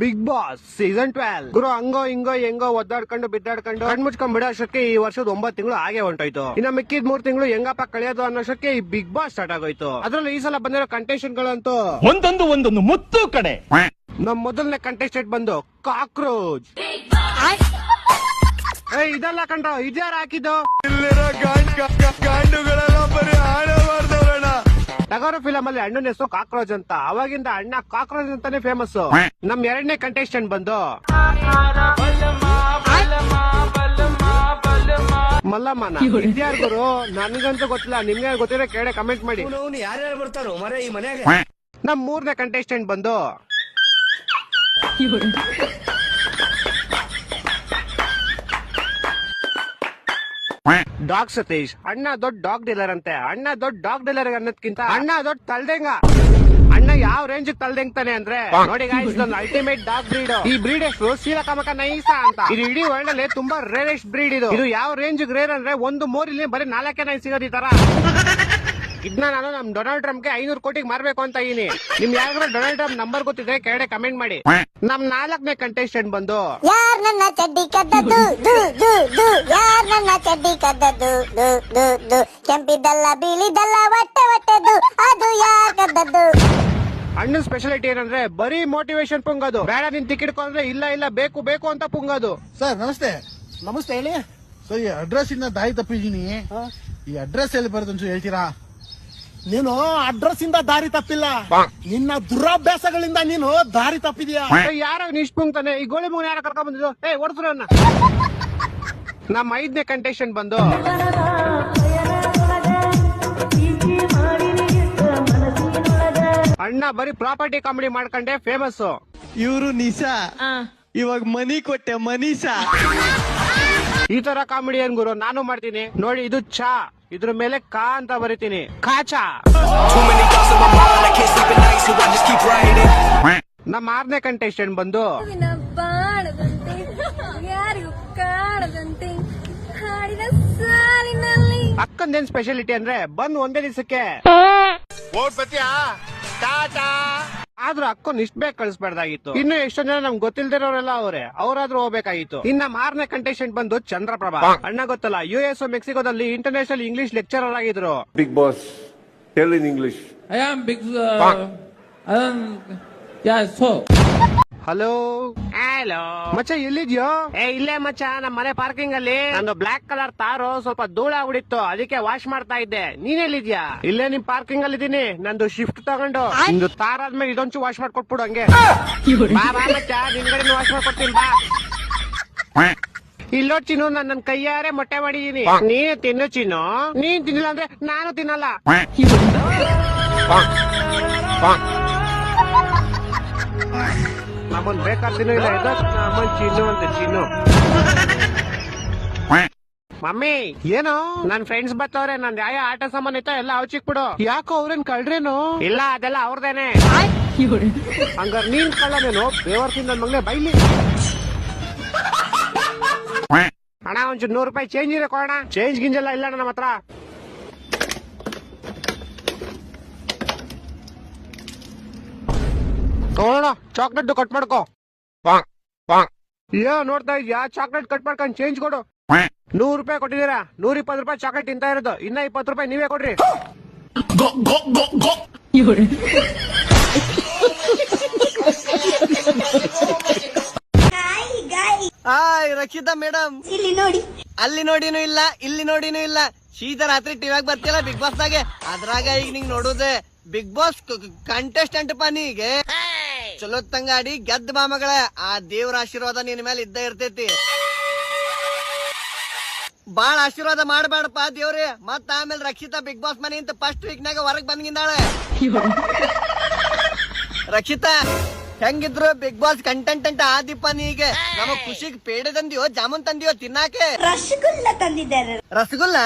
Big boss season twelve ಗುರು ಹಂಗೋ ಹಿಂಗೋ ಹೆಂಗೋ ಒದ್ದಾಡ್ಕೊಂಡು ಬಿದ್ದಾಡ್ಕೊಂಡು ಕಣ್ ಮುಚ್ಕೊಂಡ್ ಬಿಡೋ ಅಷ್ಟಕ್ಕೆ ಈ ವರ್ಷದ ಒಂಬತ್ತು ತಿಂಗಳು ಹಾಗೆ ಹೊಂಟೋಯ್ತು. ಇನ್ನ ಮಿಕ್ಕಿದ ಮೂರ್ ತಿಂಗಳು ಹೆಂಗಪ್ಪ ಕಳೆಯೋದು ಅನ್ನೋಷ್ಟಕ್ಕೆ ಈ ಬಿಗ್ ಬಾಸ್ ಸ್ಟಾರ್ಟ್ ಆಗೋಯ್ತು. ಅದ್ರಲ್ಲಿ ಈ ಸಲ ಬಂದಿರೋ ಕಂಟೆಸ್ಟೆಂಟ್ ಗಳಂತೂ ಒಂದೊಂದು ಒಂದೊಂದು ಮುತ್ತು ಕಡೆ. ನಮ್ ಮೊದಲನೇ ಕಂಟೆಸ್ಟೆಂಟ್ ಬಂದು ಕಾಕ್ರೋಚ್ ಏ ಇದಲ್ಲ ಕಂಡ್ರ ಇದ್ಯಾರ ಹಾಕಿದ್ದು? ಟಗರು ಫಿಲಂ ಅಲ್ಲಿ ಅಣ್ಣನ ಹೆಸರು ಕಾಕ್ರೋಚ್ ಅಂತ. ಅವಾಗಿಂದ ಅಣ್ಣ ಕಾಕ್ರೋಚ್ ಅಂತಾನೆ ಫೇಮಸ್ ನಮ್ ಎರಡನೇ ಕಂಟೆಸ್ಟೆಂಟ್ ಬಂದು. ಮಲ್ಲಮ್ಮನ ಇದ್ಯಾರ್ ಗುರು? ನನ್ಗಂತೂ ಗೊತ್ತಿಲ್ಲ ನಿಮ್ಗೆ ಗೊತ್ತಿರೋ ಕೇಳೆ ಕಮೆಂಟ್ ಮಾಡಿ. ಯಾರ್ಯಾರು ಬರ್ತಾರೋ? ಮರ ಈ ಮನೆಗೆ ನಮ್ ಮೂರನೇ ಕಂಟೆಸ್ಟೆಂಟ್ ಬಂದು. ಡಾಗ್ ಸತೀಶ್, ಅಣ್ಣ ದೊಡ್ಡ ಡಾಗ್ ಡೀಲರ್ ಅಂತೆ. ಅಣ್ಣ ದೊಡ್ಡ ಡಾಗ್ ಡೀಲರ್ ಅನ್ನೋದ್ಕಿಂತ ಅಣ್ಣ ದೊಡ್ಡ ತಲ್ದೆಂಗ. ಅಣ್ಣ ಯಾವ ರೇಂಜ್ ತಲ್ದೆಂಗ್ತಾನೆ ಅಂದ್ರೆ, ನೋಡಿ ಇದೊಂದು ಅಲ್ಟಿಮೇಟ್ ಡಾಗ್ ಬ್ರೀಡ್ ಈ ಬ್ರೀಡ್ ಎಷ್ಟು ಶೀಲಕಾಮಕ ನೈಸಾ ಅಂತ. ಇದು ಇಡೀ ವರ್ಲ್ಡ್ ಅಲ್ಲಿ ತುಂಬಾ ರೇರೆಸ್ಟ್ ಬ್ರೀಡ್ ಇದು. ಇದು ಯಾವ ರೇಂಜ್ ರೇರ್ ಅಂದ್ರೆ, ಒಂದು ಮೂರಿಲಿ ಬರೀ ನಾಲ್ಕೇ ನೈಸ್ ಸಿಗೋದು ಈ ತರ. ಇದನ್ನ ನಾನು ನಮ್ ಡೊನಾಲ್ಡ್ ಟ್ರಂಪ್ಗೆ ಐನೂರು ಕೋಟಿಗೆ ಮಾರ್ಬೇಕು ಅಂತ ಇದೀನಿ. ನಿಮ್ ಯಾರಿಗಾದ್ರು ಡೊನಾಲ್ಡ್ ಟ್ರಂಪ್ ನಂಬರ್ ಗೊತ್ತಿದ್ರೆ ಕೆಳಗಡೆ ಕಮೆಂಟ್ ಮಾಡಿ. ನಮ್ ನಾಲ್ಕನೇ ಕಂಟೆಸ್ಟೆಂಟ್ ಬಂದು ಯಾರ್ ನನ್ನ ಚಡ್ಡಿ ಕದ್ದದ್ದು? ದು ದು ದು. ಯಾರ್ ನನ್ನ ಚಡ್ಡಿ ಕದ್ದದ್ದು? ದು ದು ದು. ಕೆಂಪಿದ್ದಲ್ಲ ಬಿಳಿದಲ್ಲ ಹೊಟ್ಟೆ ಹೊಟ್ಟೆದು. ಅದು ಯಾರ್ ಕದ್ದದ್ದು? ಅಣ್ಣನ ಸ್ಪೆಷಾಲಿಟಿ ಏನಂದ್ರೆ ಬರೀ ಮೋಟಿವೇಶನ್ ಪುಂಗದು. ಬೇಡ ನಿನ್ ಟಿಕೆಟ್ ಅಂದ್ರೆ ಇಲ್ಲ ಇಲ್ಲ ಬೇಕು ಬೇಕು ಅಂತ ಪುಂಗದು. ಸರ್ ನಮಸ್ತೆ. ನಮಸ್ತೆ ಹೇಳಿ. ಸರ್ ಈ ಅಡ್ರೆಸ್ ಇಂದ ದಾರಿ ತಪ್ಪಿದ್ದೀನಿ. ಈ ಅಡ್ರೆಸ್ ಎಲ್ಲಿ ಬರುತ್ತೆ ಅಂತ ಹೇಳ್ತೀರಾ? ನೀನು ಅಡ್ರೆಸ್ ಇಂದ ದಾರಿ ತಪ್ಪಿಲ್ಲ. ನಿನ್ನ ದುರಾಭ್ಯಾಸಗಳಿಂದ ನೀನು ದಾರಿ ತಪ್ಪಿದ್ಯಾ? ಯಾರೋ ಇಷ್ಟ ಈ ಗೋಳಿ ಮುಗಿನ ಯಾರ ಕರ್ಕೊಂಡ್ ಬಂದಿದ್ದು? ಏ ಹೊಡ್ಸ್ರು ಅನ್ನ ನಮ್ಮ ಐದನೇ ಕಂಟೆಸ್ಟೆಂಟ್ ಬಂದು. ಅಣ್ಣ ಬರೀ ಪ್ರಾಪರ್ಟಿ ಕಾಮಿಡಿ ಮಾಡ್ಕೊಂಡೆ ಫೇಮಸ್ ಇವರು ನಿಶಾ. ಇವಾಗ ಮನಿ ಕೊಟ್ಟೆ ಮನೀಷಾ ಈ ತರ ಕಾಮಿಡಿ ಏನ್ ಗುರು? ನಾನು ಮಾಡ್ತೀನಿ. ನೋಡಿ ಇದು ಚಾ. ಇದ್ರ ಮೇಲೆ ಕಾ ಅಂತ ಬರಿತೀನಿ. ಕಾಚಾ. ನಮ್ಮ ಆರನೇ ಕಂಟೆಸ್ಟೆಂಟ್ ಬಂದು. ಅಕ್ಕಂದೇನ್ ಸ್ಪೆಷಾಲಿಟಿ ಅಂದ್ರೆ ಬಂದ್ ಒಂದೇ ದಿವಸಕ್ಕೆ. ಆದ್ರೂ ಅಕ್ಕನ್ ಇಷ್ಟ ಬೇಗ ಕಳಿಸ್ಬಾರ್ದಾಗಿತ್ತು. ಇನ್ನು ಎಷ್ಟೊಂದ್ ಜನ ನಮ್ಗೆ ಗೊತ್ತಿಲ್ದಿರೋರೆಲ್ಲ ಅವರೇ. ಅವರಾದ್ರೂ ಹೋಗ್ಬೇಕಾಗಿತ್ತು. ಇನ್ನ ಮಾರನೇ ಕಂಟೆಸ್ಟೆಂಟ್ ಬಂದು ಚಂದ್ರಪ್ರಭಾ. ಅಣ್ಣ ಗೊತ್ತಲ್ಲ ಯು ಎಸ್ ಮೆಕ್ಸಿಕೋದಲ್ಲಿ ಇಂಟರ್ನ್ಯಾಷನಲ್ ಇಂಗ್ಲಿಷ್ ಲೆಕ್ಚರರ್ ಆಗಿದ್ರು. Big boss tell in English I am big. Hello hello ಮಚ್ಚ ಎಲ್ಲಿದ್ಯೋ? ಏ ಇಲ್ಲೇ ಮಚ್ಚ ನಮ್ಮ ಮನೆ ಪಾರ್ಕಿಂಗ್ ಅಲ್ಲಿ. ನಂದು ಬ್ಲಾಕ್ ಕಲರ್ ತಾರು ಸ್ವಲ್ಪ ಧೂಳ ಆಗ್ಬಿಡಿತ್ತು ಅದಕ್ಕೆ ವಾಶ್ ಮಾಡ್ತಾ ಇದ್ದೆ. ನೀನೆಲ್ಲಿದ್ಯಾ ಇಲ್ಲೇ ನಿಮ್ ಪಾರ್ಕಿಂಗ್ ಅಲ್ಲಿ ಇದೀನಿ. ನಂದು ಶಿಫ್ಟ್ ತಗೊಂಡು. ನಿಂದು ತಾರ್ ಆದ್ಮೇಲೆ ಇದೊಂಚು ವಾಶ್ ಮಾಡ್ಕೊಟ್ಬಿಡು ಹಂಗೆ. ಬಾ ಬಾ ಮಚ್ಚ ನಿನ್ ಕಡೆ ವಾಶ್ ಮಾಡ್ಕೊಡ್ತೀನಿ ಬಾ. ಇಲ್ಲೋ ಚಿನ್ನು ನಾನು ನನ್ನ ಕೈಯಾರೆ ಮೊಟ್ಟೆ ಮಾಡಿದೀನಿ. ನೀನು ತಿನ್ನು ಚಿನ್ನು. ನೀನ್ ತಿನ್ನಿಲ್ಲ ಅಂದ್ರೆ ನಾನು ತಿನ್ನಲ್ಲ. ನಮ್ಮನ್ ಬೇಕಾದ್ ತಿನ್ನು ಇಲ್ಲ ನಮ್ಮನ್ ಚಿನ್ನು ಅಂತ ಚಿನ್ನು ಮಮ್ಮಿ ಏನು? ನನ್ನ ಫ್ರೆಂಡ್ಸ್ ಬರ್ತವ್ರೆ ನನ್ ಯಾವ ಆಟ ಸಾಮಾನ್ ಇತ್ತ ಎಲ್ಲ ಅವಚಿಕ್ ಬಿಡು. ಯಾಕೋ ಅವ್ರೇನ್ ಕಳ್ರೇನು? ಇಲ್ಲ ಅದೆಲ್ಲ ಅವ್ರದೇನೆ. ಹಂಗಾರ ನೀನ್ ಕಳ್ಳನೇನು? ಬೇವರ್ಸಿಂದ ನನ್ ಮಗನೇ ಬೈಲಿ. ಅಣ್ಣ ಒಂಚೂರು ನೂರು ರೂಪಾಯಿ ಚೇಂಜ್ ಇದೆ ಕೊಡೋಣ ಚೇಂಜ್ ಗಿಂಜೆಲ್ಲ ಇಲ್ಲ ನಮ್ಮ ಹತ್ರ. ತಗೊಳ್ಳೋಣ ಚಾಕ್ಲೇಟ್ ಕಟ್ ಮಾಡ್ಕೋ. ಏ ನೋಡ್ತಾ ಇದ್ಯಾ? ಚಾಕ್ಲೇಟ್ ಕಟ್ ಮಾಡ್ಕೊಂಡು ಚೇಂಜ್ ಕೊಡು. ನೂರು ರೂಪಾಯಿ ಕೊಟ್ಟಿದ್ದೀರಾ? ನೂರ ಇಪ್ಪತ್ತು ರೂಪಾಯಿ ಚಾಕ್ಲೇಟ್ ಇಂತ ಇರೋದು. ಇನ್ನ ಇಪ್ಪತ್ತು ರೂಪಾಯಿ ನೀವೇ ಕೊಡ್ರಿ. ಹಾಯ್ ರಕ್ಷಿತಾ ಮೇಡಮ್ ಇಲ್ಲಿ ನೋಡಿ. ಅಲ್ಲಿ ನೋಡಿನೂ ಇಲ್ಲ ಇಲ್ಲಿ ನೋಡಿನೂ ಇಲ್ಲ. ಶೀತ ರಾತ್ರಿ ಟಿವ್ಯಾಗ ಬರ್ತಿಲ್ಲ ಬಿಗ್ ಬಾಸ್ ದಾಗೆ? ಅದ್ರಾಗ ಈಗ ನಿಂಗ್ ನೋಡುದೆ ಬಿಗ್ ಬಾಸ್ ಕಂಟೆಸ್ಟೆಂಟ್ ಪಾ ನೀಗೆ ಚಲೋ ತಂಗಾಡಿ ಗೆದ್ದ ಮಾಮಗಳ ಆ ದೇವ್ರ ಆಶೀರ್ವಾದ ನಿನ್ ಮೇಲೆ ಇದ್ದ ಇರ್ತೈತಿ. ಬಾಳ ಆಶೀರ್ವಾದ ಮಾಡಬೇಡಪ್ಪ ದೇವ್ರಿ ಮತ್ತ ಆಮೇಲೆ ರಕ್ಷಿತಾ ಬಿಗ್ ಬಾಸ್ ಮನೆ ಇಂತ ಫಸ್ಟ್ ವೀಕ್ನಾಗ ಹೊರಗ್ ಬಂದ್ಗಿಂದಾಳೆ. ರಕ್ಷಿತಾ ಹೆಂಗಿದ್ರು ಬಿಗ್ ಬಾಸ್ ಕಂಟೆಂಟ್ ಅಂತ ಆದಿಪ್ಪ ನೀಗೆ. ನಮ್ಮ ಖುಷಿಗ್ ಪೇಡೆ ತಂದಿಯೋ ಜಾಮೂನ್ ತಂದಿಯೋ ತಿನ್ನಾಕೆ. ರಸಗುಲ್ಲ ತಂದಿದ್ದಾರೆ. ರಸಗುಲ್ಲ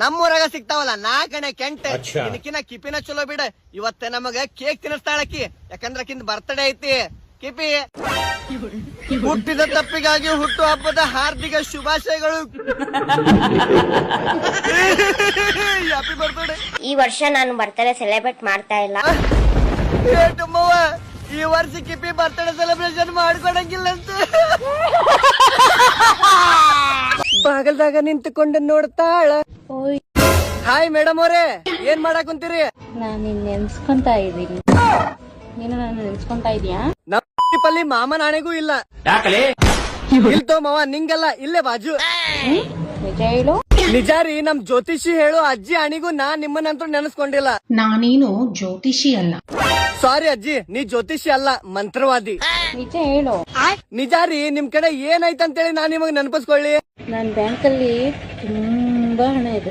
ನಮ್ಮೂರಾಗ ಸಿಗ್ತಾವಲ್ಲ ನಾಲ್ಕಣೆ ಕೆಂಟೆ. ಇದಕ್ಕಿನ ಕಿಪಿನ ಚಲೋ ಬಿಡ. ಇವತ್ತ ನಮಗ ಕೇಕ್ ತಿನ್ನಿಸ್ತಾಳಕಿ. ಯಾಕಂದ್ರ ಕಿಂದ ಬರ್ತಡೇ ಐತಿ. ಕಿಪಿ ಹುಟ್ಟಿದ ತಪ್ಪಿಗಾಗಿ ಹುಟ್ಟು ಹಬ್ಬದ ಹಾರ್ದಿಕ ಶುಭಾಶಯಗಳು. ಹ್ಯಾಪಿ ಬರ್ತಡೇ ಈ ವರ್ಷ ನಾನು ಬರ್ತಡೇ ಸೆಲೆಬ್ರೇಟ್ ಮಾಡ್ತಾ ಇಲ್ಲ. ಈ ವರ್ಷ ಕಿಪಿ ಬರ್ತಡೇ ಸೆಲೆಬ್ರೇಷನ್ ಮಾಡ್ಕೊಡಂಗಿಲ್ಲ ಅಂತ ಬಾಗಲ್ದಾಗ ನಿಂತುಕೊಂಡು ನೋಡ್ತಾಳ. ಹಾಯ್ ಮೇಡಮ್ ಅವ್ರೆ ಏನ್ ಮಾಡಕ್ ಕುಂತೀರಿ? ನಾನು ನಿನ್ನ ನೆನ್ಸ್ಕೊಂತಾ ಇದ್ದೀನಿ. ನೀನು ನಾನು ನೆನ್ಸ್ಕೊಂತಾ ಇದೀಯಾ? ನಮ್ಮ ಮಾಮ ಮಾಮನ ಆಣೆಗೂ ಇಲ್ಲ. ಇಲ್ತೋ ಮಾವ ನಿಂಗಲ್ಲ ಇಲ್ಲೇ ಬಾಜು. ನಿಜ ಹೇಳು. ನಿಜ ರೀ ನಮ್ ಜ್ಯೋತಿಷಿ ಹೇಳು ಅಜ್ಜಿ ಅಣಿಗೂ ನಾ ನಿಮ್ಮನ್ನಂತೂ ನೆನೆಸ್ಕೊಂಡಿಲ್ಲ. ನಾನೇನು ಜ್ಯೋತಿಷಿ ಅಲ್ಲ. ಸಾರಿ ಅಜ್ಜಿ ನೀ ಜ್ಯೋತಿಷಿ ಅಲ್ಲ ಮಂತ್ರವಾದಿ. ನಿಜ ಹೇಳು. ನಿಜ ರೀ ನಿಮ್ ಕಡೆ ಹೇಳಿ ನಾನ್ ನಿಮಗ್ ನೆನಪಿಸ್ಕೊಳ್ಳಿ. ನನ್ ಬ್ಯಾಂಕಲ್ಲಿ ತುಂಬಾ ಹಣ ಇದೆ.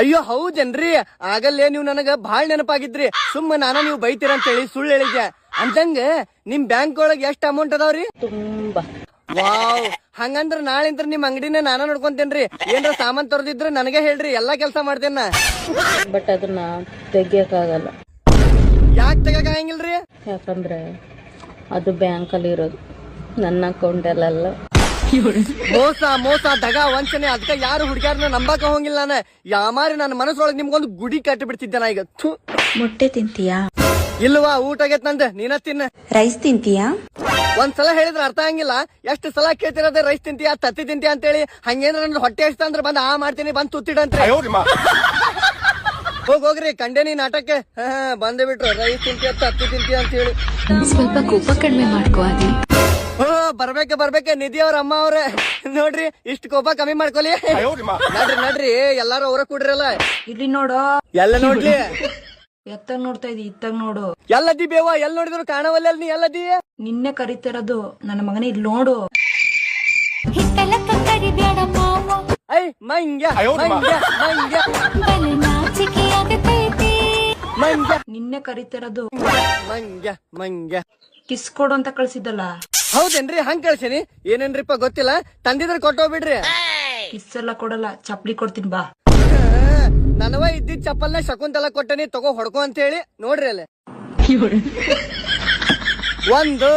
ಅಯ್ಯೋ ಹೌದೇನ್ರಿ? ಆಗಲ್ಲೇ ನೀವು ನನಗ ಬಾಳ್ ನೆನಪಾಗಿದ್ರಿ. ಸುಮ್ಮ ನಾನ ನೀವು ಬೈತೀರ ಅಂತೇಳಿ ಸುಳ್ಳು ಹೇಳಿದ್ಯಾ. ಅಂತಂಗ ನಿಮ್ ಬ್ಯಾಂಕ್ ಒಳಗ್ ಎಷ್ಟ್ ಅಮೌಂಟ್ ಅದಾವ್ರಿ? ತುಂಬಾ. ವಾವ್. ಹಂಗಂದ್ರ ನಾಳಿಂತ್ರ ನಿಮ್ ಅಂಗಡಿನ ನಾನ ನೋಡ್ಕೊಂತೇನ್ರಿ. ಏನ್ರ ಸಾಮಾನ್ ತರದಿದ್ರ ನನಗೆ ಹೇಳ್ರಿ ಎಲ್ಲಾ ಕೆಲ್ಸ ಮಾಡ್ತೇನ ಬಟ್ ಅದನ್ನ ತೆಗಿಯಕ್ಕಾಗಲ್ಲ. ಯಾಕ್ ಆಗಂಗಿಲ್ರಿ ಯಾಕಂದ್ರೆ ಅದು ಬ್ಯಾಂಕ್ ಅಲ್ಲಿ ಇರೋದು ನನ್ನ ಅಕೌಂಟಲ್ಲ ಮೋಸ ಮೋಸ ದಗ ವಂಚನೆ ಅದಕ್ಕೆ ಯಾರು ಹುಡುಗ್ಯಾರನ್ನ ನಂಬಕ ಹೋಗಿಲ್ಲ ನಾನು. ಯಾಮಾರಿ ನನ್ನ ಮನಸ್ಸೊಳಗೆ ನಿಮ್ಗೊಂದು ಗುಡಿ ಕಟ್ಟಿ ಬಿಡ್ತಿದ್ದೆ ನಾ ಈಗ. ಥು. ಮೊಟ್ಟೆ ತಿಂತೀಯಾ? ಇಲ್ವಾ ಊಟ ಆಗೈತ್ ನಂದು. ನೀನ ತಿನ್ನ. ರೈಸ್ ತಿಂತೀಯಾ? ಒಂದ್ ಸಲ ಹೇಳಿದ್ರ ಅರ್ಥ ಆಗಿಲ್ಲ ಎಷ್ಟು ಸಲ ಕೇಳ್ತಿರೋದೇ ರೈಸ್ ತಿಂತೀಯ ತತ್ತಿ ತಿಂತೀಯ ಅಂತೇಳಿ. ಹಂಗೇನ್ರ ನನ್ನ ಹೊಟ್ಟೆ ಎಷ್ಟ ಅಂದ್ರೆ ಬಂದ್ ಆ ಮಾಡ್ತೀನಿ ಬಂದ್ ತುತ್ತಿಡಂತ್ರಿ. ಹೋಗ್ ಹೋಗ್ರಿ ಕಂಡೇನಿ ನಾಟಕ್ಕೆ. ಹಾ ಬಂದೇ ಬಿಟ್ರು. ರೈಸ್ ತಿಂತೀಯ ತತ್ತಿ ತಿಂತೀಯ ಅಂತ ಹೇಳಿ ಸ್ವಲ್ಪ ಕೋಪ ಕಡಿಮೆ ಮಾಡ್ಕೋ ಅದಿ ಬರ್ಬೇಕೆ ಬರ್ಬೇಕ ಬರ್ಬೇಕ ನಿಧಿ ಅವ್ರ ಅಮ್ಮ ಅವ್ರೆ. ನೋಡ್ರಿ ಇಷ್ಟ ಕೋಪ ಕಮ್ಮಿ ಮಾಡ್ಕೊಲಿ. ನೋಡ್ರಿ ನೋಡ್ರಿ ಎಲ್ಲಾರು ಅವ್ರ ಕೂಡ್ರಲ್ಲ. ಇಲ್ಲಿ ನೋಡು. ಎಲ್ಲ ನೋಡ್ಲಿ. ಎತ್ತಾಗ ನೋಡ್ತಾ ಇದಿ ಇತ್ತಾಗ ನೋಡು. ಎಲ್ಲದಿ ಬೇವ ಎಲ್ ನೋಡಿದ್ರು ಕಾಣವಲ್ಲ ನೀ ಎಲ್ಲದಿ? ನಿನ್ನೆ ಕರಿತಿರೋದು ನನ್ನ ಮಗನ ಇಲ್ಲಿ ನೋಡು. ಹಿತ್ತಲಕ್ಕ ಕರಿಬೇಡ ಮಾವ. ಐ ಮಂಗ್ಯ ಮಂಗ್ಯ ಮಂಗ್ಯ. ಬಲೆ ನಾಚಿಕೆ ಆಗತೈತಿ. ಮಂಗ್ಯ. ನಿನ್ನೆ ಕರಿತಿರೋದು ಮಂಗ್ಯ ಮಂಗ್ಯ. ಕಿಸ್ ಕೊಡು ಅಂತ ಕಳ್ಸಿದ್ದಲ್ಲ. ಹೌದೇನ್ರಿ ಹಂಗ್ ಕಳ್ಸೀನಿ? ಏನೇನ್ರಿಪ್ಪ ಗೊತ್ತಿಲ್ಲ? ತಂದಿದ್ರೆ ಕೊಟ್ಟೋಗ್ಬಿಡ್ರಿ. ಕಿಸ್ ಎಲ್ಲ ಕೊಡಲ್ಲ ಚಪ್ಲಿ ಕೊಡ್ತೀನಿ ಬಾ. ನನವ ಇದ್ದಿದ್ ಚಪ್ಪಲ್ನ ಶಕುಂತಲ ಕೊಟ್ಟನಿ ತಗೋ ಹೊಡ್ಕೊ ಅಂತ ಹೇಳಿ ನೋಡ್ರಿ ಅಲ್ಲಿ. ಒಂದು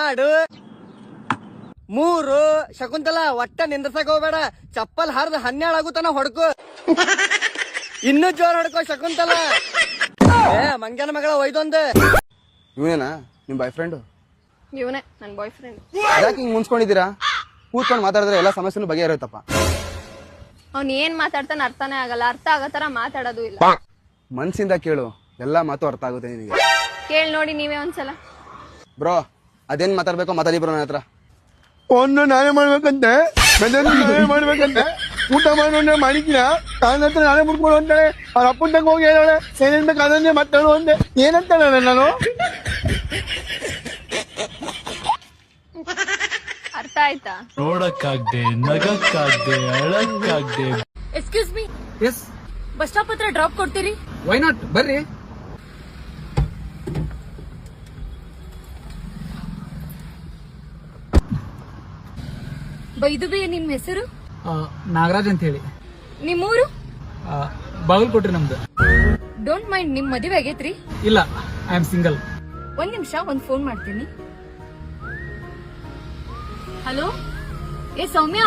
ಎರಡು ಮೂರು. ಶಕುಂತಲ ಒಟ್ಟ ನಿಂದ್ರಸಕ್ ಹೋಗ್ಬೇಡ. ಚಪ್ಪಲ್ ಹರಿದ ಹನ್ನೆರಡು ಆಗುತ್ತಾನ ಹೊಡ್ಕೊ. ಇನ್ನೂ ಜೋರ್ ಹೊಡ್ಕೊ ಶಕುಂತಲ. ಏ ಮಂಗನ ಮಗಳ ಒಯ್ದೊಂದು. ಇವನೇನಾ? ನಿಮ್ ಬಾಯ್ ಫ್ರೆಂಡ್ ಇವನೇ ನನ್ ಬಾಯ್ ಫ್ರೆಂಡ್ ಯಾಕೆ ಹಿಂಗ್ ಮುನ್ಸ್ಕೊಂಡಿದ್ದೀರಾ ಕೂತ್ಕೊಂಡು ಮಾತಾಡಿದ್ರೆ ಎಲ್ಲಾ ಸಮಸ್ಯೆನೂ ಬಗೆಹರಿಯುತ್ತಪ್ಪ. ಅವ್ನ್ ಏನ್ ಮಾತಾಡ್ತಾನೆ ಅರ್ಥನೇ ಆಗಲ್ಲ. ಅರ್ಥ ಆಗೋ ತರ ಮಾತಾಡೋದು ಇಲ್ಲ. ಮನ್ಸಿಂದ ಕೇಳು. ಎಲ್ಲ ಮಾತು ಅರ್ಥ ಆಗುತ್ತೆ ನಿನಗೆ. ಕೇಳ್ ನೋಡಿ ನೀವೇ ಒಂದ್ಸಲ. ಬ್ರೋ ಅದೇನ್ ಮಾತಾಡ್ಬೇಕು ಮಾತಾಡಿ ಬ್ರೋ ನನ್ನ ಹತ್ರ? ಒಂದು ನಾನೇ ಮಾಡ್ಬೇಕಂತೆ. ನಾನೇ ಮಾಡ್ಬೇಕಂತೆ. ಊಟ ಮಾಡೋಣ ಮಾಡಿದ್ನ ನನ್ನ ಹತ್ರ ನಾನೇ ಮುಡ್ಕೊಂಡು ಅಂತಾಳೆ ಅವ್ರ ಅಪ್ಪನ ಹೋಗಿ ಹೇಳೋಳೆ. ಏನೇನ್ ಬೇಕು ಅದನ್ನೇ ಮಾತಾಡು ಅಂದೆ. ಏನಂತಾಳೆ ನಾನು? ಆಯ್ತಾ ನೋಡಕ್ಕಾಗ್ದೆ ನಗಕ್ಕಾಗ್ದೆ ಅಳಕ್ಕಾಗ್ದೆ. Excuse me yes bus stop ಹತ್ರ ಡ್ರಾಪ್ ಕೊಡ್ತೀರಿ? ವೈ ನಾಟ್ ಬರ್ರಿ. ಬೈದು ಬಿ ನಿಮ್ ಹೆಸರು? ನಾಗರಾಜ್ ಅಂತ ಹೇಳಿ ನಿಮ್ಮೂರು ಬಾಗಲಕೋಟ್ರಿ ನಮ್ದು. ಡೋಂಟ್ ಮೈಂಡ್ ನಿಮ್ ಮದುವೆ ಆಗೈತ್ರಿ? ಇಲ್ಲ ಐ ಆಮ್ ಸಿಂಗಲ್ ಒಂದ್ ನಿಮಿಷ ಒಂದ್ ಫೋನ್ ಮಾಡ್ತೀನಿ. ಹಲೋ? ಏ ಸೌಮ್ಯ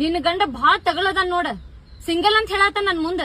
ನಿನ್ನ ಗಂಡ ಭಾಳ ತಗೊಳದ ನೋಡ. ಸಿಂಗಲ್ ಅಂತ ಹೇಳತ್ತ ನನ್ ಮುಂದ.